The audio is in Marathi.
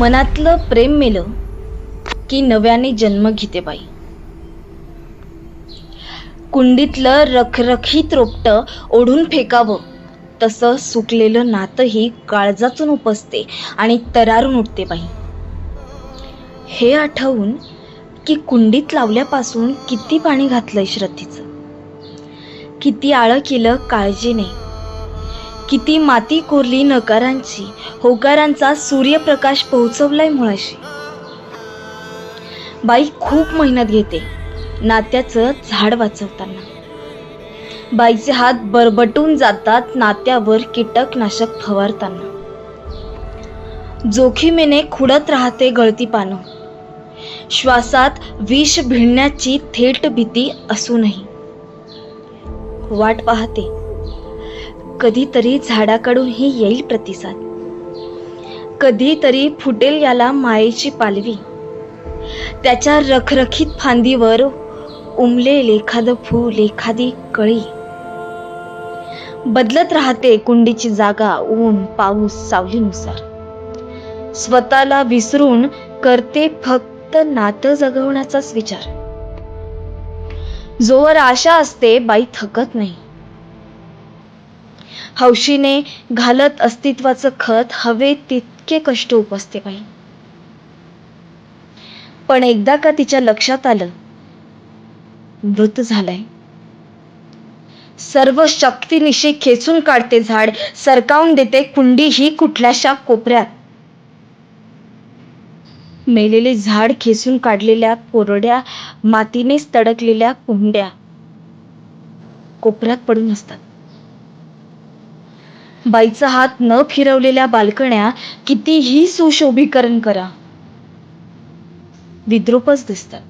मनातलं प्रेम मेलं की नव्याने जन्म घेते बाई. कुंडीतलं रखरखीत रोपटं ओढून फेकावं. तसं सुकलेलं नातंही काळजातून उपसते आणि तरारून उठते बाई. हे आठवून की कुंडीत लावल्यापासून किती पाणी घातलंय श्रद्धेचं. किती आळं केलं काळजीने किती माती कोरली नकारांची होकारांचा सूर्यप्रकाश पोहोचवलाय मुळाशी. बाई खूप मेहनत घेते. नात्याचं झाड वाचवताना. बाईचे हात बरबटून जातात नात्यावर कीटकनाशक फवारताना. जोखीमेने खुडत राहते गळती पानं. श्वासात विष भिडण्याची थेट भीती असूनही. वाट पाहते. कधीतरी झाडाकडूनही येईल प्रतिसाद. कधीतरी फुटेल याला मायेची पालवी. त्याच्या रखरखीत फांदीवर उमलेल एखादं फूल एखादी कळी. बदलत राहते कुंडीची जागा ऊन पाऊस सावलीनुसार. स्वतःला विसरून करते फक्त नातं जगवण्याचाच विचार. जोवर आशा असते बाई थकत नाही. हौशीने घालत अस्तित्वाचं खत हवे तितके कष्ट उपसते बाई पण एकदा का तिच्या लक्षात आलं मृत झालाय. सर्व शक्तीनिशी खेचून काढते झाड सरकावून देते कुंडी ही कुठल्याशा कोपऱ्यात. मेलेले झाड खेचून काढलेल्या कोरड्या मातीनेच तडकलेल्या कुंड्या कोपऱ्यात पडून असतात. बाईचा हात न फिरवलेल्या बाल्कण्या कितीही सुशोभीकरण करा. विद्रूपच दिसतात.